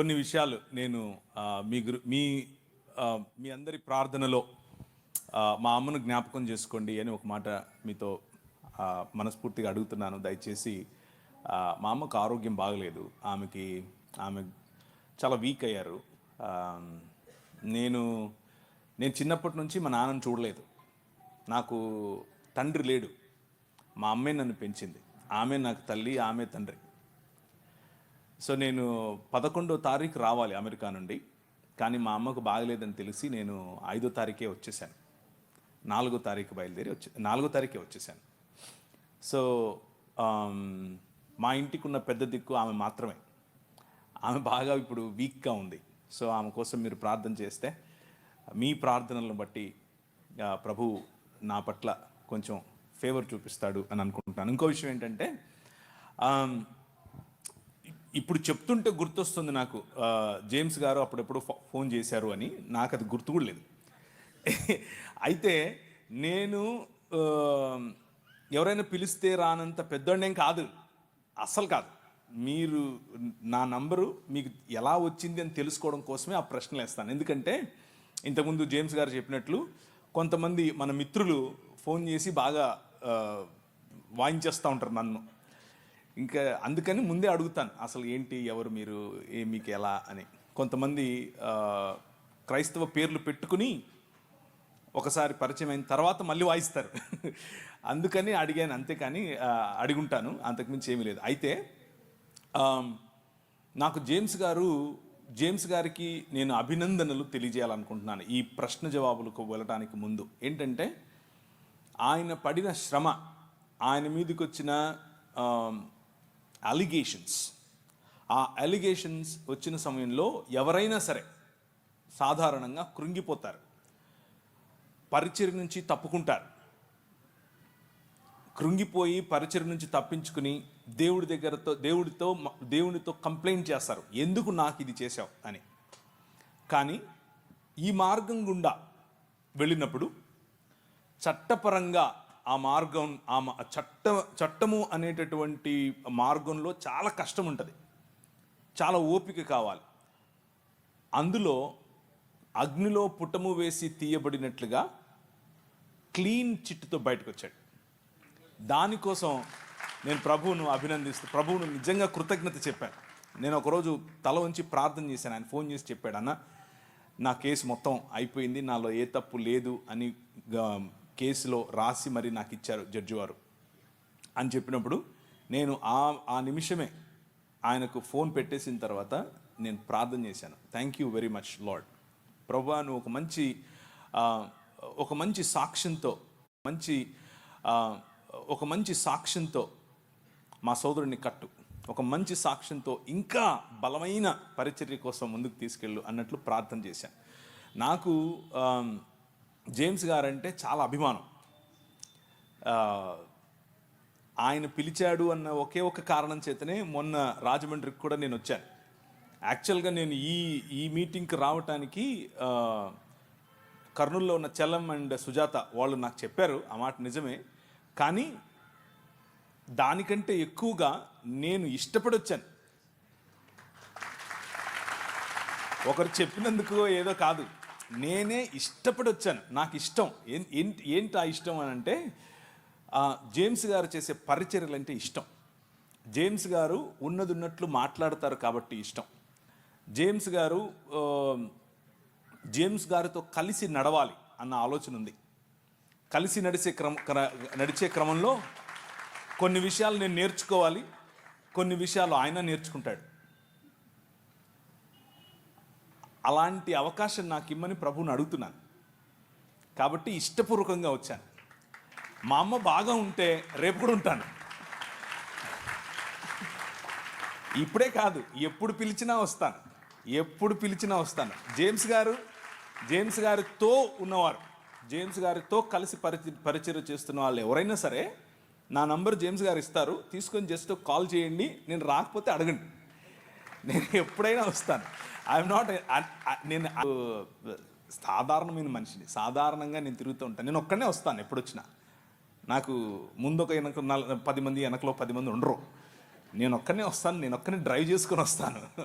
కొన్ని విషయాలు నేను మీ గురు మీ మీ అందరి ప్రార్థనలో మా అమ్మను జ్ఞాపకం చేసుకోండి అని ఒక మాట మీతో మనస్ఫూర్తిగా అడుగుతున్నాను. దయచేసి మా అమ్మకు ఆరోగ్యం బాగలేదు. ఆమెకి ఆమె చాలా వీక్ అయ్యారు. నేను నేను చిన్నప్పటి నుంచి మా నాన్నని చూడలేదు. నాకు తండ్రి లేడు. మా అమ్మే నన్ను పెంచింది. ఆమె నాకు తల్లి ఆమె తండ్రి. సో నేను పదకొండో తారీఖు రావాలి అమెరికా నుండి. కానీ మా అమ్మకు బాగలేదని తెలిసి నేను ఐదో తారీఖే వచ్చేసాను. నాలుగో తారీఖు బయలుదేరి వచ్చే నాలుగో తారీఖే వచ్చేసాను. సో మా ఇంటికి ఉన్న పెద్ద దిక్కు ఆమె మాత్రమే. ఆమె బాగా ఇప్పుడు వీక్గా ఉంది. సో ఆమె కోసం మీరు ప్రార్థన చేస్తే మీ ప్రార్థనలను బట్టి ప్రభు నా పట్ల కొంచెం ఫేవర్ చూపిస్తాడు అని అనుకుంటున్నాను. ఇంకో విషయం ఏంటంటే ఇప్పుడు చెప్తుంటే గుర్తొస్తుంది నాకు. జేమ్స్ గారు అప్పుడెప్పుడు ఫో- ఫోన్ చేశారు అని. నాకు అది గుర్తు కూడా లేదు. అయితే నేను ఎవరైనా పిలిస్తే రానంత పెద్దోడేం కాదు. అస్సలు కాదు. మీరు నా నంబరు మీకు ఎలా వచ్చింది అని తెలుసుకోవడం కోసమే ఆ ప్రశ్నలు వేస్తాను. ఎందుకంటే ఇంతకుముందు జేమ్స్ గారు చెప్పినట్లు కొంతమంది మన మిత్రులు ఫోన్ చేసి బాగా వాయించేస్తూ ఉంటారు నన్ను. ఇంకా అందుకని ముందే అడుగుతాను అసలు ఏంటి ఎవరు మీరు ఏ మీకు ఎలా అని. కొంతమంది క్రైస్తవ పేర్లు పెట్టుకుని ఒకసారి పరిచయం అయిన తర్వాత మళ్ళీ వాయిస్తారు. అందుకని అడిగాను అంతేకాని ఆ, అడుగుంటాను అంతకుమించి ఏమీ లేదు. అయితే నాకు జేమ్స్ గారు జేమ్స్ గారికి నేను అభినందనలు తెలియజేయాలనుకుంటున్నాను ఈ ప్రశ్న జవాబులకు వెళ్ళటానికి ముందు. ఏంటంటే ఆయన పడిన శ్రమ ఆయన మీదకి వచ్చిన అలిగేషన్స్ ఆ అలిగేషన్స్ వచ్చిన సమయంలో ఎవరైనా సరే సాధారణంగా కృంగిపోతారు. పరిచయం నుంచి తప్పుకుంటారు. కృంగిపోయి పరిచయం నుంచి తప్పించుకుని దేవుడి దగ్గరతో దేవుడితో దేవునితో కంప్లైంట్ చేస్తారు. ఎందుకు నాకు ఇది చేశావు అని. కానీ ఈ మార్గం గుండా వెళ్ళినప్పుడు చట్టపరంగా ఆ మార్గం ఆ మా- చట్ట చట్టము అనేటటువంటి మార్గంలో చాలా కష్టం ఉంటుంది. చాలా ఓపిక కావాలి. అందులో అగ్నిలో పుటము వేసి తీయబడినట్లుగా క్లీన్ చిట్టుతో బయటకు వచ్చాడు దానికోసం నేను ప్రభువును అభినందిస్తూ ప్రభువును నిజంగా కృతజ్ఞత చెప్పాను. నేను ఒకరోజు తల ఉంచి ప్రార్థన చేశాను. ఆయన ఫోన్ చేసి చెప్పాడు అన్న నా కేసు మొత్తం అయిపోయింది. నాలో ఏ తప్పు లేదు అని కేసులో రాసి మరి నాకు ఇచ్చారు జడ్జి వారు అని చెప్పినప్పుడు నేను ఆ ఆ నిమిషమే ఆయనకు ఫోన్ పెట్టేసిన తర్వాత నేను ప్రార్థన చేశాను. Thank you very much lord ప్రభా నువ్వు ఒక మంచి ఒక మంచి సాక్ష్యంతో మంచి ఒక మంచి సాక్ష్యంతో మా సోదరుడిని కట్టు. ఒక మంచి సాక్ష్యంతో ఇంకా బలమైన పరిచర్య కోసం ముందుకు తీసుకెళ్ళు అన్నట్లు ప్రార్థన చేశాను. నాకు జేమ్స్ గారంటే చాలా అభిమానం. ఆయన పిలిచాడు అన్న ఒకే ఒక కారణం చేతనే మొన్న రాజమండ్రికి కూడా నేను వచ్చాను. యాక్చువల్గా నేను ఈ ఈ మీటింగ్కి రావటానికి కర్నూల్లో ఉన్న చలం అండ్ సుజాత వాళ్ళు నాకు చెప్పారు ఆ మాట నిజమే. కానీ దానికంటే ఎక్కువగా నేను ఇష్టపడి వచ్చాను. ఒకరు చెప్పినందుకు ఏదో కాదు. నేనే ఇష్టపడి వచ్చాను నాకు ఇష్టం ఏం- ఏంటి ఏంటి ఆ ఇష్టం అని అంటే జేమ్స్ గారు చేసే పరిచర్యలు అంటే ఇష్టం. జేమ్స్ గారు ఉన్నది ఉన్నట్లు మాట్లాడతారు కాబట్టి ఇష్టం. జేమ్స్ గారు జేమ్స్ గారితో కలిసి నడవాలి అన్న ఆలోచన ఉంది. కలిసి నడిచే క్రమ నడిచే క్రమంలో కొన్ని విషయాలు నేను నేర్చుకోవాలి. కొన్ని విషయాలు ఆయన నేర్చుకుంటాడు. అలాంటి అవకాశం నాకు ఇమ్మని ప్రభువుని అడుగుతున్నాను. కాబట్టి ఇష్టపూర్వకంగా వచ్చాను. మా అమ్మ బాగా ఉంటే రేపు కూడా ఉంటాను. ఇప్పుడే కాదు ఎప్పుడు పిలిచినా వస్తాను. ఎప్పుడు పిలిచినా వస్తాను. జేమ్స్ గారు జేమ్స్ గారితో ఉన్నవారు జేమ్స్ గారితో కలిసి పరిచి పరిచయం చేస్తున్న వాళ్ళు ఎవరైనా సరే నా నంబర్ జేమ్స్ గారు ఇస్తారు. తీసుకొని జస్ట్ కాల్ చేయండి నేను రాకపోతే అడగండి. నేను ఎప్పుడైనా వస్తాను. ఐఎమ్ నాట్ నేను సాధారణమైన మనిషిని. సాధారణంగా నేను తిరుగుతూ ఉంటాను. నేను ఒక్కడనే వస్తాను ఎప్పుడు వచ్చినా నాకు ముందు ఒక వెనక నల- పది మంది వెనకలో పది మంది ఉండరు. నేను ఒక్కనే వస్తాను. నేను ఒక్కనే డ్రైవ్ చేసుకొని వస్తాను.